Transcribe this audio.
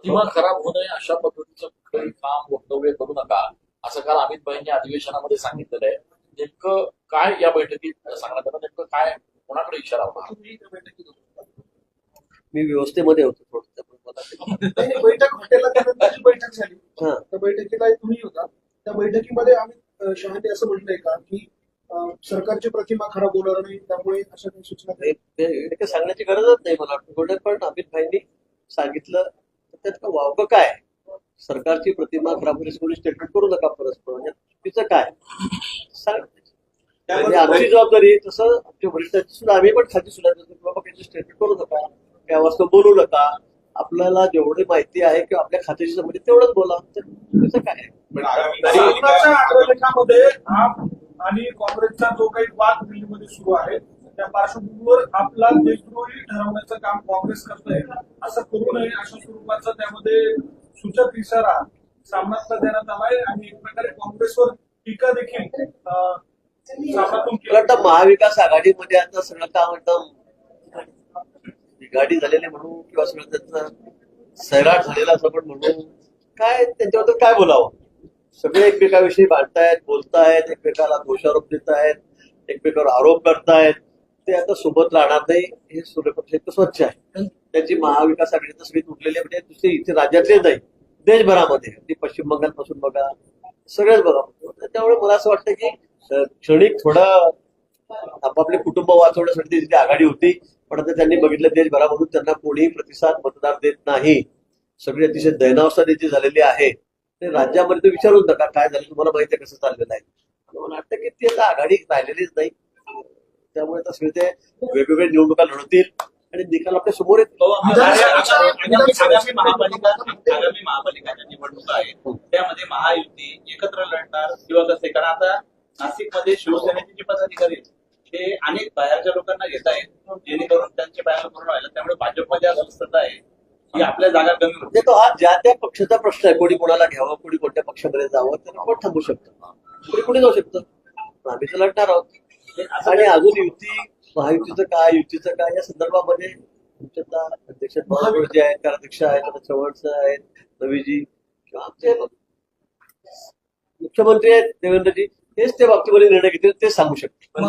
प्रतिमा खराब होऊ नये अशा पद्धतीचं कुठलंही काम वक्तव्य करू नका. असं काल अमित भाईंनी अधिवेशनामध्ये सांगितलेलं आहे. नेमकं काय या बैठकीत सांगण्यात आलं? नेमकं काय कोणाकडे इशारा होता. मी व्यवस्थेमध्ये होतो बैठक हॉटेलला त्यानंतरची बैठक झाली. हा. त्या बैठकीला तुम्ही होता. त्या बैठकीमध्ये अमित अं, शहाने असं म्हटलंय का की सरकारची प्रतिमा खराब होणार नाही त्यामुळे अशा काही सूचना हे सांगण्याची गरजच नाही मला वाटतं. थोडं पण अमित भाईंनी सांगितलं. तर त्यात वावगं काय? सरकारची प्रतिमा खराब होण्याची कोणी स्टेटमेंट करू नका परस्पर. म्हणजे चुकीचं काय? सांग म्हणजे आमची जबाबदारी तसं आमच्या वरिष्ठांची सुद्धा आम्ही पण खाती सुद्धा बाबा काही स्टेटमेंट करू नका. त्या वाजता बोलू नका. आपल्याला जेवढी माहिती आहे किंवा आपल्या खात्याशी संबंधित तेवढंच बोला. तर त्याचं काय? आणि काँग्रेसचा जो काही वाद दिल्लीमध्ये सुरू आहे त्या पार्श्वभूमीवर आपला देशद्रोही ठरवण्याचं काम काँग्रेस करतोय. असं करू नये अशा स्वरूपाचा त्यामध्ये सूचक इशारा सामनातला देण्यात आलाय आणि एक प्रकारे काँग्रेसवर टीका देखील मला वाटतं महाविकास आघाडीमध्ये आता सगळं काय म्हणतं बिघाडी झालेले म्हणू किंवा सगळं त्याचं सैराट झालेला असं पण म्हणू काय त्यांच्याबद्दल काय बोलावं? सगळे एकमेकाविषयी भांडतायत बोलतायत एकमेकाला दोषारोप देत आहेत एकमेकावर आरोप करतायत. ते आता सोबत राहणार नाही हे सूर्यपक्ष इतकं स्वच्छ आहे. त्याची महाविकास आघाडी तर सगळी तुटलेली आहे म्हणजे दुसरी इथे राज्यातले नाही देशभरामध्ये. अगदी पश्चिम बंगालपासून बघा सगळेच बघा. त्यामुळे मला असं वाटतं की क्षणिक थोडं आपापले कुटुंब वाचवण्यासाठी त्यांची आघाडी होती पण आता त्यांनी बघितलं देशभरामधून त्यांना कोणीही प्रतिसाद मतदार देत नाही. सगळी अतिशय दयनावस्था त्यांची झालेली आहे. ते राज्यामध्ये तर विचारूच नका काय झालं तुम्हाला माहिती आहे कसं चाललेलं आहे. मला वाटतं की ती आता आघाडी राहिलेलीच नाही. त्यामुळे आता सगळे ते वेगवेगळ्या निवडणुका लढवतील. आणि निकाल आपल्यासमोर येतील. हो, आगामी महापालिका आगामी महापालिकाच्या निवडणुका आहेत. त्यामध्ये महायुती एकत्र लढणार किंवा कसे कारण आता नाशिकमध्ये शिवसेनेचे जे पदाधिकारी आहेत, ते अनेक बाहेरच्या लोकांना घेत आहेत जेणेकरून त्यांचे बाहेर पूर्ण व्हायला त्यामुळे भाजपमध्ये अस्वस्थता आहे. की आपल्या जागा कमी होते म्हणजे तो हा ज्या त्या पक्षाचा प्रश्न आहे कोणी कोणाला घ्यावं कोणी कोणत्या पक्षामध्ये जावं तर आपण थांबू शकतो? कोणी कोणी जाऊ शकतं? आम्ही तर लढणार आहोत. आणि अजून युती महायुतीचं काय युतीचं काय या संदर्भामध्ये मुख्यतः अध्यक्ष महावीर आहेत कार्याध्यक्ष आहेत आता चव्हाण आहेत रवीजी किंवा आमचे मुख्यमंत्री आहेत देवेंद्रजी हेच त्या बाबतीमध्ये निर्णय घेतील ते सांगू शकतील.